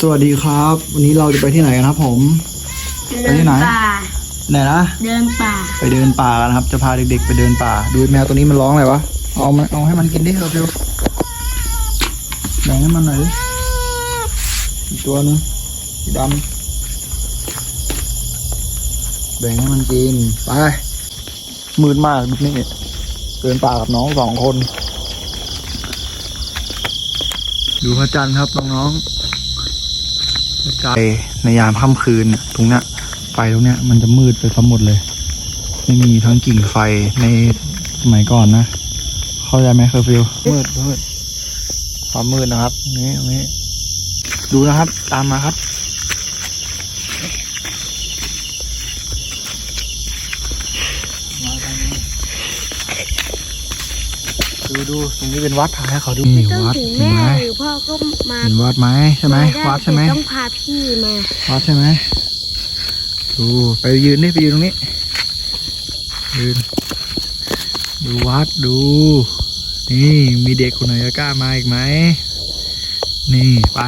สวัสดีครับ วันนี้เราจะไปที่ไหนกันครับ ผมไปที่ไหนป่าไหนนะเดินป่า ไปเดินป่ากันครับ จะพาเด็กๆไปเดินป่า ดูแมวตัวนี้มันร้องอะไรวะเอามันเอาให้มันกินดิเร็วๆแบ่งให้มันหน่อยดิอีกตัวหนึงสีดำแบ่งให้มันกินไปมืดมากนี่เดินป่ากับน้องสองคน ดูพระจันทร์ครับน้องๆ พระจันทร์ในยามค่ำคืนเนี่ยตรงเนี้ยไฟตรงเนี้ยมันจะมืดไปทั้งหมดเลย ไม่มีทั้งกิ่งไฟในสมัยก่อนนะ เข้าใจไหมเคอร์ฟิวมืดมืดความมืดนะครับ นี่ตรงนี้ดูนะครับ ตามมาครับ มาทางนี้ ดูดูตรงนี้เป็นวัดถ่ายให้เขาดูนี่ต้องวัดถึงเห็นแม่ไหมหรือพ่อก็มาเห็นวัดไหมใช่ไหมาวัดใช่ไหมแต่ต้องพาพี่มาวัดใช่ไหมดูไปยืนนี่ไปยืนตรงนี้ยืนดูวัดดู นี่มีเด็กคนไหนจะกล้ามาอีกไหมนี่ไป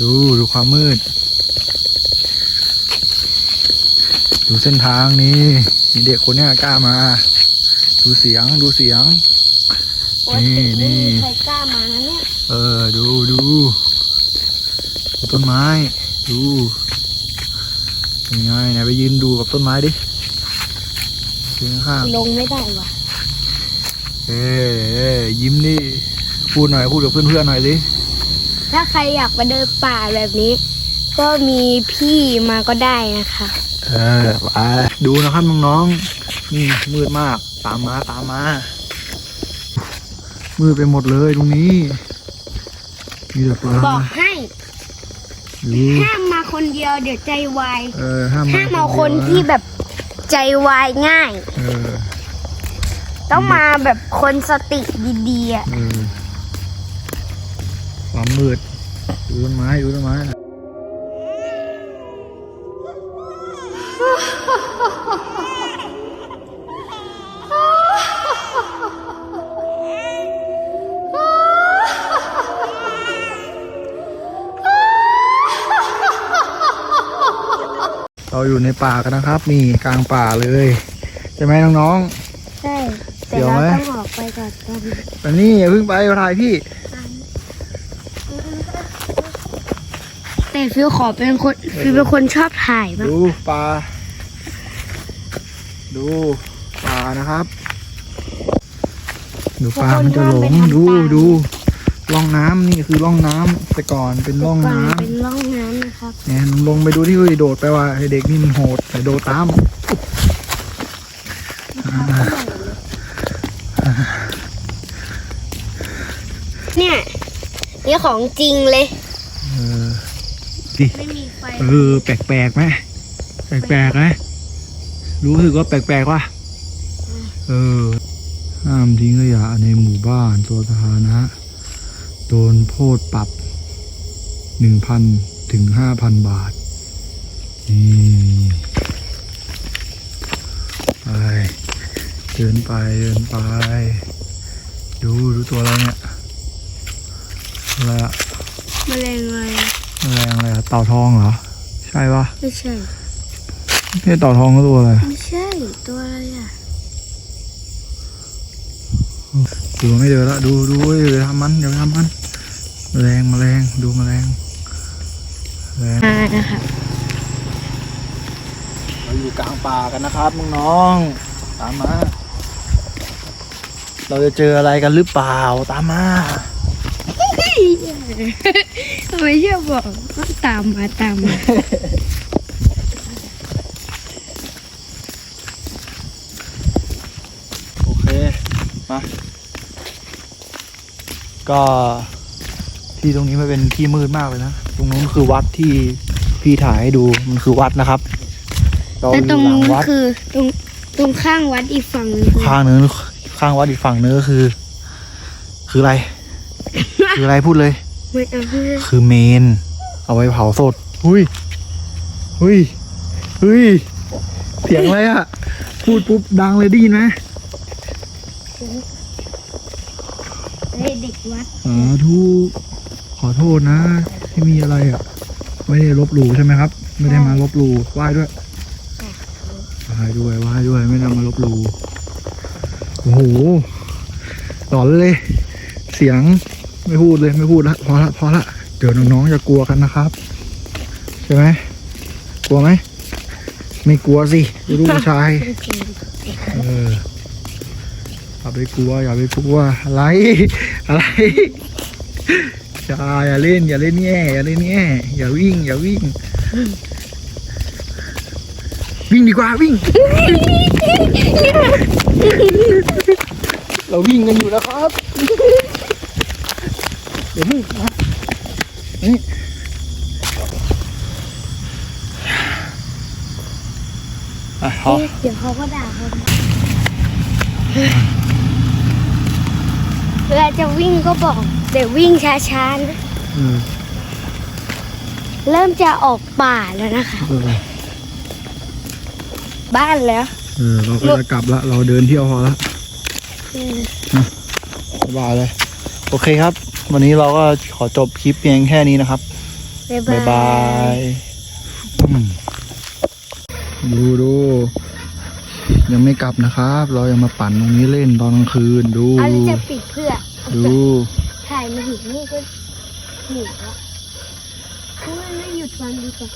ดูดูความมืด ดูเส้นทางนี่มีเด็กคนเนี้ยกล้ามา ดูเสียงดูเสียงปกตินี่ไม่นี่มีใครกล้ามานะเนี่ย เออ ดูดูดูต้นไม้ ดูเป็นไงไหนไปยืนดูกับต้นไม้ดิยืนข้างลงไม่ได้ว่ะ เอ้ยเอ้ยยิ้มดิพูดหน่อยพูดกับเพื่อนๆหน่อยสิถ้าใครอยากมาเดินป่าแบบนี้ ก็มีพี่มาก็ได้นะคะ เออไปดูนะครับน้องๆนี่มืดมาก ตามมาตามมามืดไปหมดเลยตรงนี้ มีแต่ปลาบอกให้ดูห้ามมาคนเดียวเดี๋ยวใจวายเออห้ามห้ามเอาดียวคนที่แบบใจวายง่ายเออต้องมาแบบคนสติดีๆอะเออความมืดดูต้นไม้ดูต้นไม้ เราอยู่ในป่ากันนะครับ นี่กลางป่าเลยใช่ไหมน้องใช่แต่เดี๋ยวเราไหมต้องออกไปก่อนตอนๆแต่นี่อย่าเพิ่งไปถ่ายพี่ แต่ฟิวขอเป็นคนฟิวเป็นคนชอบถ่ายบ้างดูปลา ดูปลานะครับ ดูปลา มันจะหลง ดูดู ร่องน้ำนี่คือร่องน้ำแต่ก่อนเป็นร่องก่อนน้ำ เป็นร่องน้ำนะ ครับเนี่ยลงไปดูที่เฮ้ยโดดไปว่าไอเด็กนี่มันโหดแต่โดดตามเนี่ยนี่ของจริงเลยเออดิไม่มีไฟเออแปลกๆไหมแปลกๆไหมรู้สึกว่าแปลกๆว่ะเออห้ามทิ้งขยะในหมู่บ้านตัวสาธารณะโดนโทษปรับหนึ่งพัน ถึงห้าพันบาท นี่ไปเดินไปเดินไป ดูดูตัวอะไรเนี่ยอะไรอะแมลงอะไรแมลงอะไรอะเต่าทองเหรอ ใช่ปะไม่ใช่ไม่ใช่เต่าทองก็ตัวอะไรไม่ใช่ตัวอะไรอะดูไม่เดินละดูดูเว้ยอย่าไปทำมันอย่าไปทำมันแมลงแมลงดูแมลงแมลงอ่านะครับเราอยู่กลางป่ากันนะครับน้องๆตามมา เราจะเจออะไรกันหรือเปล่าตามมาทำไมเชื่อบอกว่าตามมาตามมาโอเคมาก็ ที่ตรงนี้มันเป็นที่มืดมากเลยนะ ตรงนู้นคือวัดที่พี่ถ่ายให้ดูมันคือวัดนะครับเราอแล้วตรงยู่หลังนู้นวัด คือตรงตรงข้างวัดอีกฝั่งหนึงคือข้างนึงข้างวัดอีกฝั่งนึงก็คือ คืออะไร คืออะไรพูดเลย ไม่เอาเพื่อคือเมน เอาไว้เผาศพหุยหุยหุยเสียงอะไรอะพูดปุ๊บดังเลยได้ยินไหมให้เด็กวัดสาธุ ขอโทษนะ ที่มีอะไรอะ ไม่ได้ลบหลู่ใช่ไหมครับ ไม่ได้มาลบหลู่ไหว้ด้วยไหว้ด้วยไหว้ด้วย ไม่ได้มาลบหลู่โอ้โหหลอนเลย เสียงไม่พูดเลยไม่พูดละพอละพอละเดี๋ยวน้องๆจะกลัวกันนะครับ ใช่ไหมกลัวไหมไม่กลัวสิลูกชายเอออย่าไปกลัวอย่าไปกลัวอะไรอะไร อย่าอย่าเล่น อย่าเล่นแง่อย่าเล่นแง่อย่าวิ่ง อย่าวิ่ง วิ่งดีกว่าวิ่ง เราวิ่งกันอยู่นะครับเดี๋ยวมึงนะนี่อะพอเดี๋ยวเขาก็ด่าคน เวลาจะวิ่งก็บอกเดี๋ยววิ่งช้าๆนะเออเริ่มจะออกป่าแล้วนะคะเออบ้านแล้วเออเราก็จะกลับละเราเดินเที่ยวพอละอืมสบายเลย โอเคครับ วันนี้เราก็ขอจบคลิปเพียงแค่นี้นะครับ บ๊ายบ๊ายบาบายยอืมดูดู ยังไม่กลับนะครับ เรายังมาปั่นตรงนี้เล่นตอนกลางคืนดู อันนี้จะปิดเพื่อดู ถ่ายมาถึงนี่ก็หนีแล้วทำไมไม่หยุดฟังดีกว่า